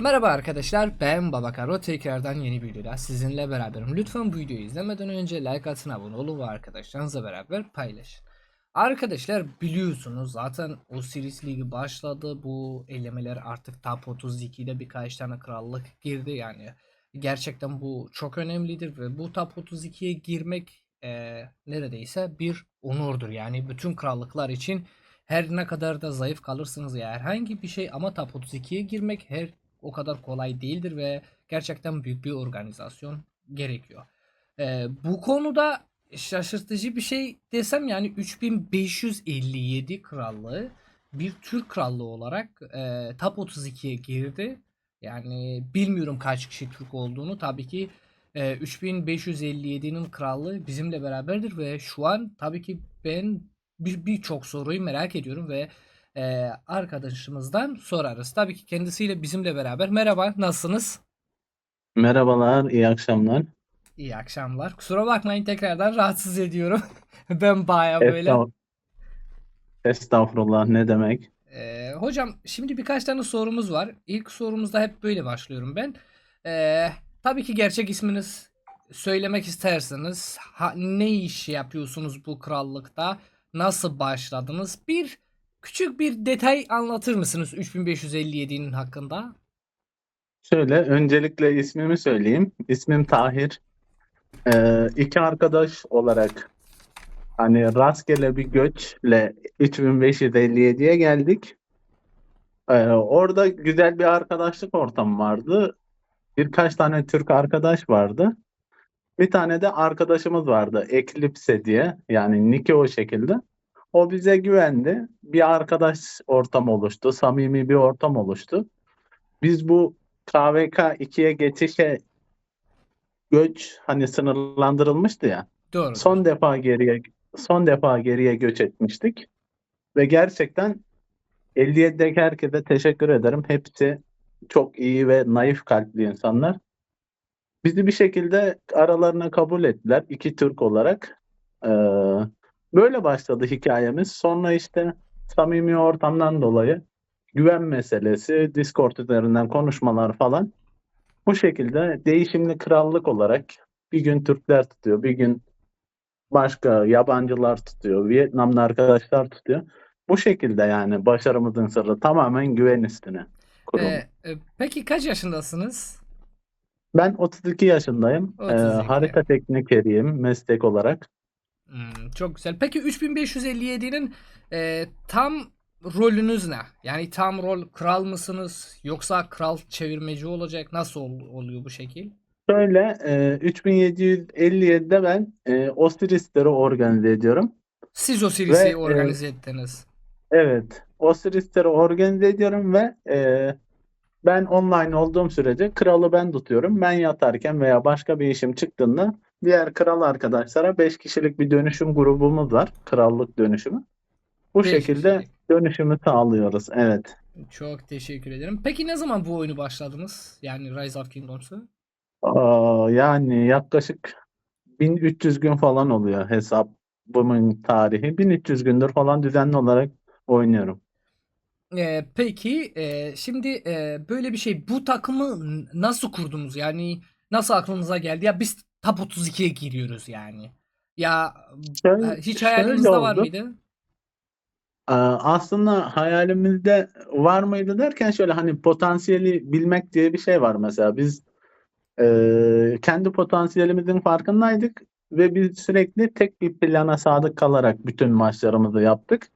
Merhaba arkadaşlar ben Babakaro tekrardan yeni bir videoda sizinle beraberim. Lütfen bu videoyu izlemeden önce like atın abone olun ve arkadaşlarınızla beraber paylaşın. Arkadaşlar biliyorsunuz zaten o Series Ligi başladı. Bu elemeler artık Top 32'de birkaç tane krallık girdi yani. Gerçekten bu çok önemlidir ve bu Top 32'ye girmek e, neredeyse bir onurdur. Yani bütün krallıklar için her ne kadar da zayıf kalırsınız ya herhangi bir şey ama Top 32'ye girmek her o kadar kolay değildir ve gerçekten büyük bir organizasyon gerekiyor. Ee, bu konuda şaşırtıcı bir şey desem yani 3557 krallığı bir Türk krallığı olarak e, Top 32'ye girdi. Yani bilmiyorum kaç kişi Türk olduğunu. Tabii ki e, 3557'nin krallığı bizimle beraberdir ve şu an tabii ki ben bir birçok soruyu merak ediyorum ve e, arkadaşımızdan sorarız. Tabii ki kendisiyle bizimle beraber. Merhaba, nasılsınız? Merhabalar, iyi akşamlar. İyi akşamlar. Kusura bakmayın tekrardan rahatsız ediyorum. ben baya böyle. Estağ- Estağfurullah ne demek? Ee, hocam şimdi birkaç tane sorumuz var. İlk sorumuzda hep böyle başlıyorum ben. Ee, tabii ki gerçek isminiz söylemek isterseniz ha- ne iş yapıyorsunuz bu krallıkta? Nasıl başladınız? Bir küçük bir detay anlatır mısınız 3557'nin hakkında? Şöyle, öncelikle ismimi söyleyeyim. İsmim Tahir. Ee, iki arkadaş olarak hani rastgele bir göçle 3557'ye geldik. Ee, orada güzel bir arkadaşlık ortamı vardı. Birkaç tane Türk arkadaş vardı. Bir tane de arkadaşımız vardı, Eclipse diye. Yani Nicky o şekilde. O bize güvendi. Bir arkadaş ortam oluştu. Samimi bir ortam oluştu. Biz bu KVK 2'ye geçişe göç hani sınırlandırılmıştı ya. Doğru. Son defa geriye son defa geriye göç etmiştik. Ve gerçekten 57'deki herkese teşekkür ederim. Hepsi çok iyi ve naif kalpli insanlar. Bizi bir şekilde aralarına kabul ettiler iki Türk olarak. Ee, böyle başladı hikayemiz. Sonra işte samimi ortamdan dolayı güven meselesi, Discord üzerinden konuşmalar falan. Bu şekilde değişimli krallık olarak bir gün Türkler tutuyor, bir gün başka yabancılar tutuyor, Vietnamlı arkadaşlar tutuyor. Bu şekilde yani başarımızın sırrı tamamen güven üstüne kurulu. Ee, e, peki kaç yaşındasınız? Ben 32 yaşındayım. Ee, 32. harita teknikeriyim meslek olarak. Hmm, çok güzel. Peki 3557'nin e, tam rolünüz ne? Yani tam rol kral mısınız? Yoksa kral çevirmeci olacak? Nasıl ol- oluyor bu şekil? Şöyle e, 3757'de ben e, Osiris'leri organize ediyorum. Siz o serisi Ve, e, organize ettiniz. Evet, Osiris'leri organize ediyorum ve e, ben online olduğum sürece kralı ben tutuyorum. Ben yatarken veya başka bir işim çıktığında diğer kral arkadaşlara 5 kişilik bir dönüşüm grubumuz var. Krallık dönüşümü. Bu Beş şekilde kişilik. dönüşümü sağlıyoruz. Evet. Çok teşekkür ederim. Peki ne zaman bu oyunu başladınız? Yani Rise of Kingdoms'u? Aa, yani yaklaşık 1300 gün falan oluyor hesabımın tarihi. 1300 gündür falan düzenli olarak oynuyorum. Ee, peki e, şimdi e, böyle bir şey bu takımı nasıl kurdunuz? Yani nasıl aklınıza geldi? Ya biz top 32'ye giriyoruz yani. Ya Şöyle- e, hiç şöyle hayalinizde var mıydı? Aa, Aslında hayalimizde var mıydı derken şöyle hani potansiyeli bilmek diye bir şey var mesela. Biz e, kendi potansiyelimizin farkındaydık ve biz sürekli tek bir plana sadık kalarak bütün maçlarımızı yaptık.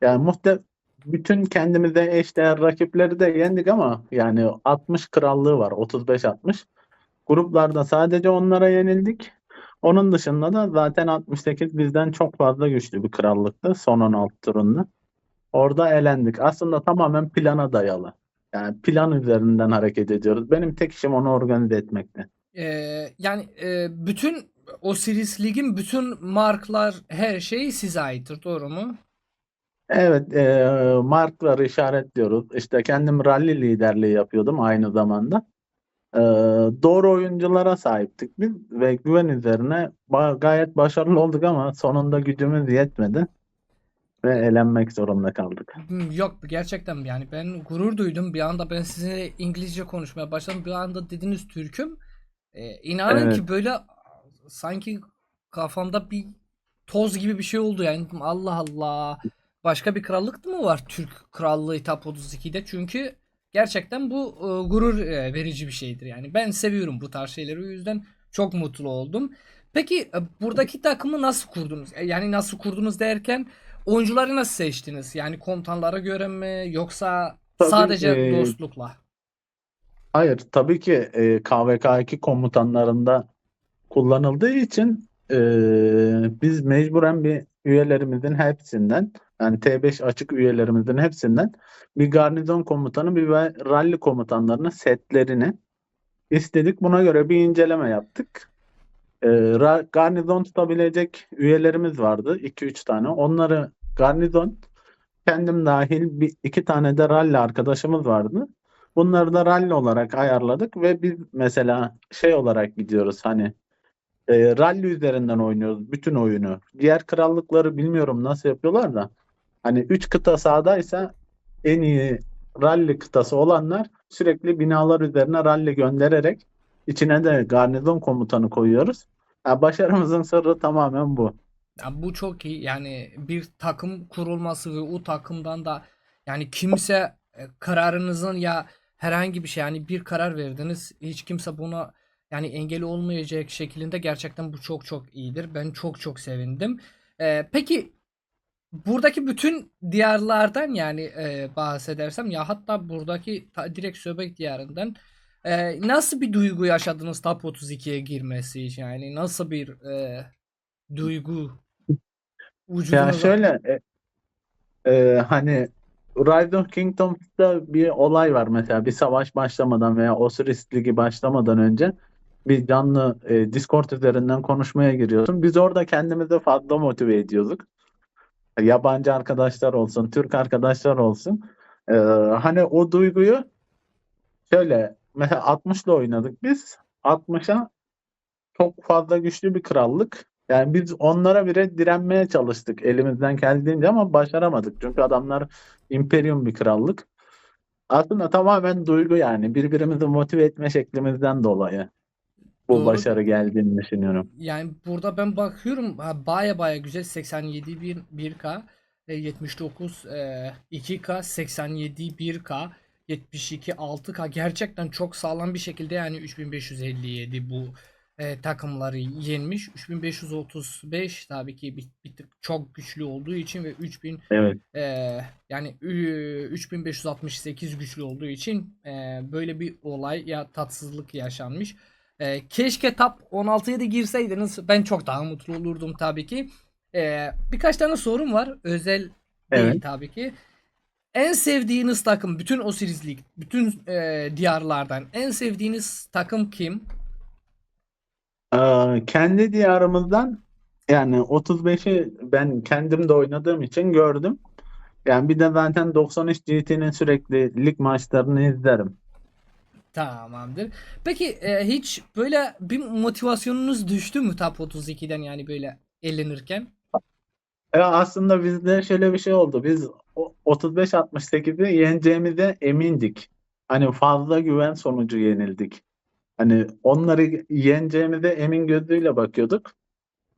Yani muhte bütün kendimize eşdeğer rakipleri de yendik ama yani 60 krallığı var 35-60. Gruplarda sadece onlara yenildik. Onun dışında da zaten 68 bizden çok fazla güçlü bir krallıktı son 16 turunda. Orada elendik. Aslında tamamen plana dayalı. Yani plan üzerinden hareket ediyoruz. Benim tek işim onu organize etmekti. Ee, yani e, bütün o Series Lig'in bütün marklar her şey size aittir doğru mu? Evet, e, markları işaretliyoruz. İşte kendim rally liderliği yapıyordum aynı zamanda. E, doğru oyunculara sahiptik biz ve güven üzerine ba- gayet başarılı olduk ama sonunda gücümüz yetmedi. ve elenmek zorunda kaldık. Hmm, Yok gerçekten yani ben gurur duydum. Bir anda ben sizinle İngilizce konuşmaya başladım. Bir anda dediniz Türk'üm. Ee, inanın Evet. ki böyle sanki kafamda bir toz gibi bir şey oldu yani. Dedim, Allah Allah. Başka bir krallık mı var Türk Krallığı Top 32'de? Çünkü gerçekten bu e, gurur e, verici bir şeydir yani. Ben seviyorum bu tarz şeyleri o yüzden çok mutlu oldum. Peki e, buradaki takımı nasıl kurdunuz? E, Yani nasıl kurdunuz derken oyuncuları nasıl seçtiniz? Yani komutanlara göre mi yoksa Tabii, sadece e, dostlukla? Hayır, tabii ki e, KVK2 komutanlarında kullanıldığı için e, biz mecburen bir üyelerimizin hepsinden yani T5 açık üyelerimizin hepsinden bir garnizon komutanı bir rally komutanlarının setlerini istedik. Buna göre bir inceleme yaptık. E, ra- garnizon tutabilecek üyelerimiz vardı. 2-3 tane. Onları garnizon kendim dahil bir iki tane de rally arkadaşımız vardı. Bunları da rally olarak ayarladık ve biz mesela şey olarak gidiyoruz hani e, rally üzerinden oynuyoruz bütün oyunu. Diğer krallıkları bilmiyorum nasıl yapıyorlar da hani 3 kıta sahadaysa en iyi rally kıtası olanlar sürekli binalar üzerine rally göndererek içine de garnizon komutanı koyuyoruz. Ya başarımızın sırrı tamamen bu. Ya bu çok iyi. Yani bir takım kurulması ve o takımdan da yani kimse e, kararınızın ya herhangi bir şey yani bir karar verdiniz hiç kimse buna yani engel olmayacak şeklinde gerçekten bu çok çok iyidir. Ben çok çok sevindim. Ee, peki buradaki bütün diyarlardan yani e, bahsedersem ya hatta buradaki ta- direkt Söbek diyarından e, nasıl bir duygu yaşadınız Top 32'ye girmesi için yani nasıl bir e, duygu Ya vücudunuza şöyle e, e, hani Rise of Kingdoms'ta bir olay var mesela bir savaş başlamadan veya Osiris Ligi başlamadan önce bir canlı e, Discord üzerinden konuşmaya giriyorsun. Biz orada kendimizi fazla motive ediyorduk. Yabancı arkadaşlar olsun, Türk arkadaşlar olsun. E, hani o duyguyu şöyle mesela 60'la oynadık biz. 60'a çok fazla güçlü bir krallık. Yani biz onlara bile direnmeye çalıştık elimizden geldiğince ama başaramadık. Çünkü adamlar imperium bir krallık. Aslında tamamen duygu yani. Birbirimizi motive etme şeklimizden dolayı bu Doğru. başarı geldiğini düşünüyorum. Yani burada ben bakıyorum ha, baya baya güzel 87 bir 1K e, 79 e, 2K 87 1K 72 6K gerçekten çok sağlam bir şekilde yani 3557 bu e, takımları yenmiş. 3535 tabii ki bir, bir tık çok güçlü olduğu için ve 3000 Evet. e, yani ü- 3568 güçlü olduğu için e, böyle bir olay ya tatsızlık yaşanmış. E, keşke top 16'ya da girseydiniz ben çok daha mutlu olurdum tabii ki. E, birkaç tane sorum var. Özel değil Evet. tabii ki. En sevdiğiniz takım bütün Osiris Lig, bütün e, diyarlardan en sevdiğiniz takım kim? Ee, kendi diyarımızdan yani 35'i ben kendim de oynadığım için gördüm. Yani bir de zaten 93 GT'nin sürekli lig maçlarını izlerim. Tamamdır. Peki e, hiç böyle bir motivasyonunuz düştü mü Top 32'den yani böyle eğlenirken? Ya aslında bizde şöyle bir şey oldu. Biz o- 35-68'i yeneceğimize emindik. Hani fazla güven sonucu yenildik. Hani onları yeneceğimize emin gözüyle bakıyorduk.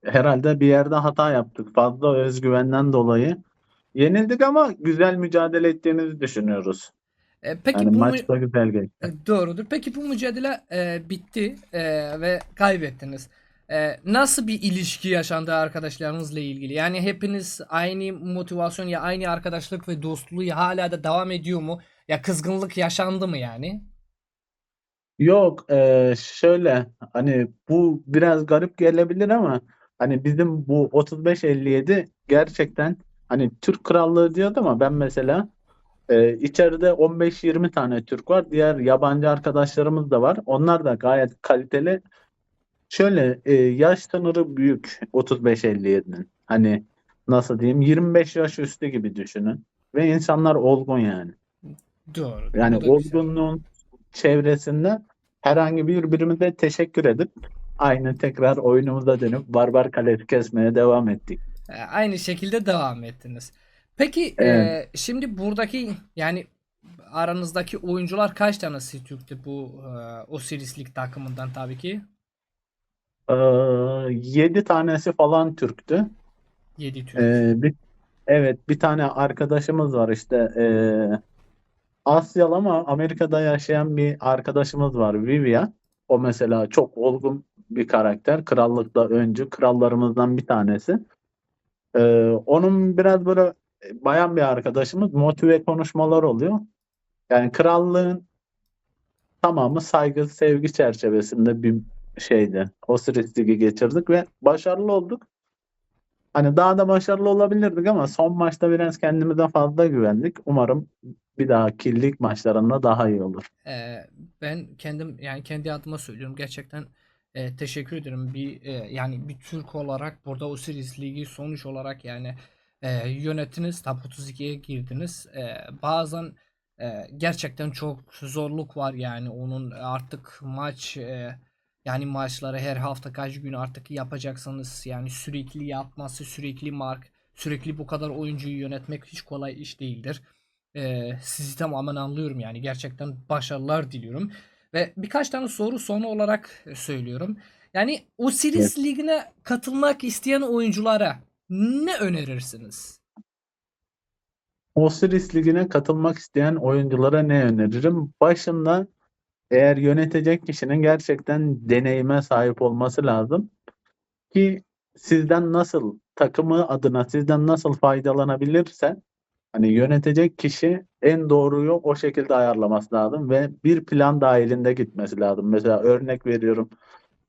Herhalde bir yerde hata yaptık. Fazla özgüvenden dolayı. Yenildik ama güzel mücadele ettiğimizi düşünüyoruz. E, peki Yani bu maç da güzel geçti. E, Doğrudur. Peki bu mücadele e, bitti e, ve kaybettiniz. E, nasıl bir ilişki yaşandı arkadaşlarınızla ilgili? Yani hepiniz aynı motivasyon ya aynı arkadaşlık ve dostluğu hala da devam ediyor mu? Ya kızgınlık yaşandı mı yani? Yok, eee, şöyle hani bu biraz garip gelebilir ama hani bizim bu 35-57 gerçekten hani Türk krallığı diyordu ama ben mesela eee, içeride 15-20 tane Türk var. Diğer yabancı arkadaşlarımız da var. Onlar da gayet kaliteli. Şöyle eee, yaş sınırı büyük 35-57'nin. Hani nasıl diyeyim 25 yaş üstü gibi düşünün. Ve insanlar olgun yani. Doğru. Yani da güzel. olgunluğun çevresinde herhangi bir birbirimize teşekkür edip aynı tekrar oyunumuza dönüp barbar kalesi kesmeye devam ettik. E, aynı şekilde devam ettiniz. Peki Evet. e, şimdi buradaki yani aranızdaki oyuncular kaç tanesi Türk'tü bu e, Osiris Lig takımından tabii ki? Ee, 7 tanesi falan Türktü. 7 Türk. Ee, bir, evet bir tane arkadaşımız var işte ee, Asyalı ama Amerika'da yaşayan bir arkadaşımız var Vivia. O mesela çok olgun bir karakter. Krallıkta öncü. Krallarımızdan bir tanesi. Ee, onun biraz böyle bayan bir arkadaşımız motive konuşmalar oluyor. Yani krallığın tamamı saygı, sevgi çerçevesinde bir şeydi. Osiris Ligi geçirdik ve başarılı olduk. Hani daha da başarılı olabilirdik ama son maçta biraz kendimize fazla güvendik. Umarım bir dahaki lig maçlarında daha iyi olur. Ee, ben kendim yani kendi adıma söylüyorum gerçekten e, teşekkür ederim bir e, yani bir Türk olarak burada Osiris Ligi sonuç olarak yani e, yönettiniz top 32'ye girdiniz E, bazen e, gerçekten çok zorluk var yani onun artık maç e, yani maçları her hafta kaç gün artık yapacaksınız yani sürekli yapması sürekli mark sürekli bu kadar oyuncuyu yönetmek hiç kolay iş değildir. Ee, sizi tamamen anlıyorum yani gerçekten başarılar diliyorum. Ve birkaç tane soru sonu olarak e, söylüyorum. Yani Osiris Ligi'ne katılmak isteyen oyunculara ne önerirsiniz? Osiris Ligi'ne katılmak isteyen oyunculara ne öneririm? Başında eğer yönetecek kişinin gerçekten deneyime sahip olması lazım ki sizden nasıl takımı adına sizden nasıl faydalanabilirse hani yönetecek kişi en doğruyu o şekilde ayarlaması lazım ve bir plan dahilinde gitmesi lazım. Mesela örnek veriyorum.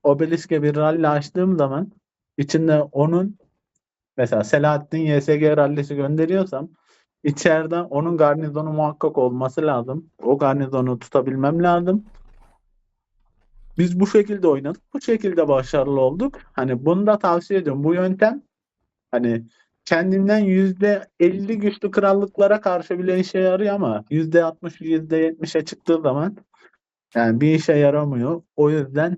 Obelisk'e bir rally açtığım zaman içinde onun mesela Selahattin YSG rallisi gönderiyorsam içeride onun garnizonu muhakkak olması lazım. O garnizonu tutabilmem lazım. Biz bu şekilde oynadık. Bu şekilde başarılı olduk. Hani bunu da tavsiye ediyorum. Bu yöntem hani kendinden yüzde 50 güçlü krallıklara karşı bile işe yarıyor ama yüzde 60 yüzde 70'e çıktığı zaman yani bir işe yaramıyor. O yüzden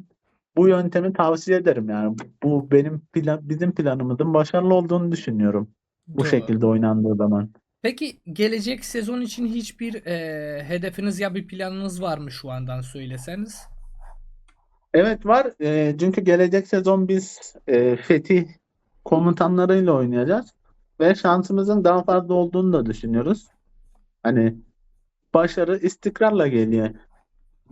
bu yöntemi tavsiye ederim yani. Bu benim plan, bizim planımızın başarılı olduğunu düşünüyorum. Bu Doğru. şekilde oynandığı zaman. Peki gelecek sezon için hiçbir e, hedefiniz ya bir planınız var mı şu andan söyleseniz? Evet var. Ee, çünkü gelecek sezon biz e, Fetih komutanlarıyla oynayacağız ve şansımızın daha fazla olduğunu da düşünüyoruz. Hani başarı istikrarla geliyor.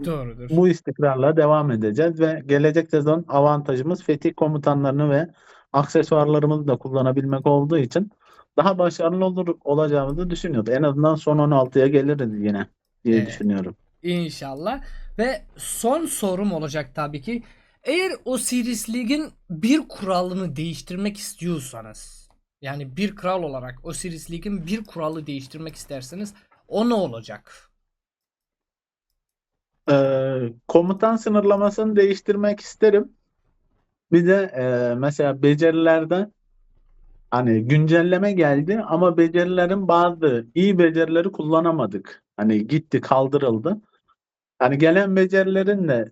Doğrudur. Bu istikrarla devam edeceğiz ve gelecek sezon avantajımız Fetih komutanlarını ve aksesuarlarımızı da kullanabilmek olduğu için daha başarılı olur olacağımızı düşünüyoruz. En azından son 16'ya geliriz yine diye Evet. düşünüyorum. İnşallah. Ve son sorum olacak tabii ki. Eğer Osiris Lig'in bir kuralını değiştirmek istiyorsanız yani bir kral olarak Osiris Lig'in bir kuralı değiştirmek isterseniz o ne olacak? Ee, komutan sınırlamasını değiştirmek isterim. Bir de e, mesela becerilerde hani güncelleme geldi ama becerilerin bazı iyi becerileri kullanamadık. Hani gitti kaldırıldı. Hani gelen becerilerin de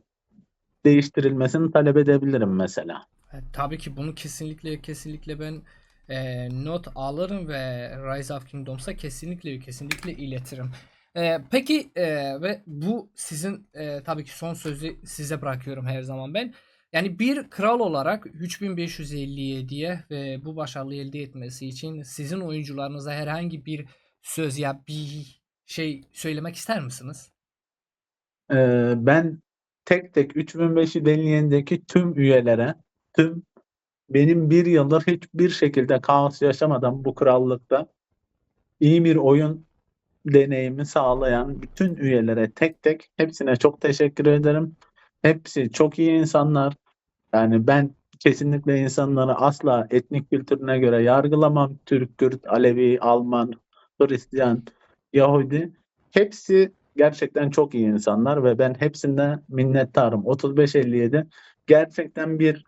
değiştirilmesini talep edebilirim mesela. E, tabii ki bunu kesinlikle kesinlikle ben e, not alırım ve Rise of Kingdoms'a kesinlikle kesinlikle iletirim. E, peki e, ve bu sizin e, tabii ki son sözü size bırakıyorum her zaman ben. Yani bir kral olarak 3557'ye ve bu başarıyı elde etmesi için sizin oyuncularınıza herhangi bir söz ya bir şey söylemek ister misiniz? Ee, ben tek tek 3005'i deneyendeki tüm üyelere, tüm benim bir yıldır hiçbir şekilde kaos yaşamadan bu krallıkta iyi bir oyun deneyimi sağlayan bütün üyelere tek tek hepsine çok teşekkür ederim. Hepsi çok iyi insanlar. Yani ben kesinlikle insanları asla etnik kültürüne göre yargılamam. Türk, Kürt, Alevi, Alman, Hristiyan, Yahudi. Hepsi gerçekten çok iyi insanlar ve ben hepsinden minnettarım. 35-57 gerçekten bir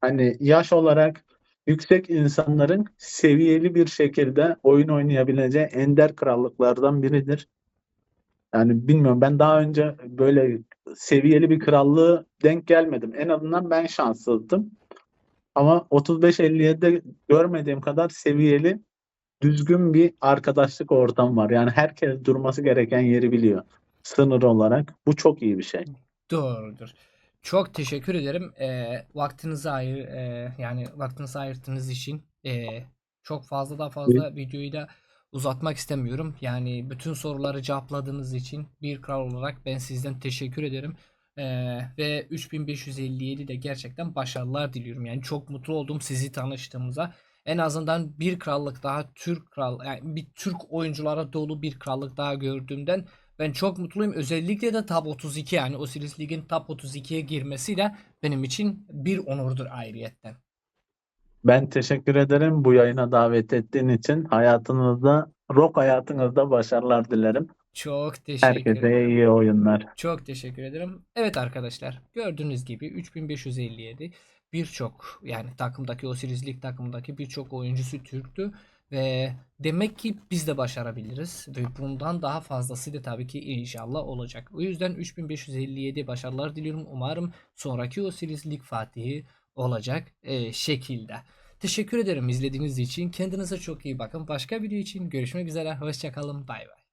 hani yaş olarak yüksek insanların seviyeli bir şekilde oyun oynayabileceği ender krallıklardan biridir. Yani bilmiyorum ben daha önce böyle seviyeli bir krallığı denk gelmedim. En azından ben şanssızdım. Ama 35-57'de görmediğim kadar seviyeli düzgün bir arkadaşlık ortamı var. Yani herkes durması gereken yeri biliyor. Sınır olarak. Bu çok iyi bir şey. Doğrudur. Çok teşekkür ederim. Ee, vaktinizi ayır, e, yani vaktinizi ayırdığınız için e, çok fazla da fazla videoyu da uzatmak istemiyorum. Yani bütün soruları cevapladığınız için bir kral olarak ben sizden teşekkür ederim. Ee, ve 3557 de gerçekten başarılar diliyorum. Yani çok mutlu oldum sizi tanıştığımıza. En azından bir krallık daha Türk kral yani bir Türk oyunculara dolu bir krallık daha gördüğümden ben çok mutluyum. Özellikle de Top 32 yani Osiris Lig'in Top 32'ye girmesi de benim için bir onurdur ayrıyetten. Ben teşekkür ederim bu yayına davet ettiğin için. Hayatınızda, rock hayatınızda başarılar dilerim. Çok teşekkür Herkese ederim. iyi oyunlar. Çok teşekkür ederim. Evet arkadaşlar gördüğünüz gibi 3557 birçok yani takımdaki Osiris Lig takımdaki birçok oyuncusu Türktü ve demek ki biz de başarabiliriz ve bundan daha fazlası da tabii ki inşallah olacak. O yüzden 3557 başarılar diliyorum. Umarım sonraki Osiris Lig Fatihi olacak e, şekilde. Teşekkür ederim izlediğiniz için. Kendinize çok iyi bakın. Başka video için görüşmek üzere. Hoşçakalın. Bay bay.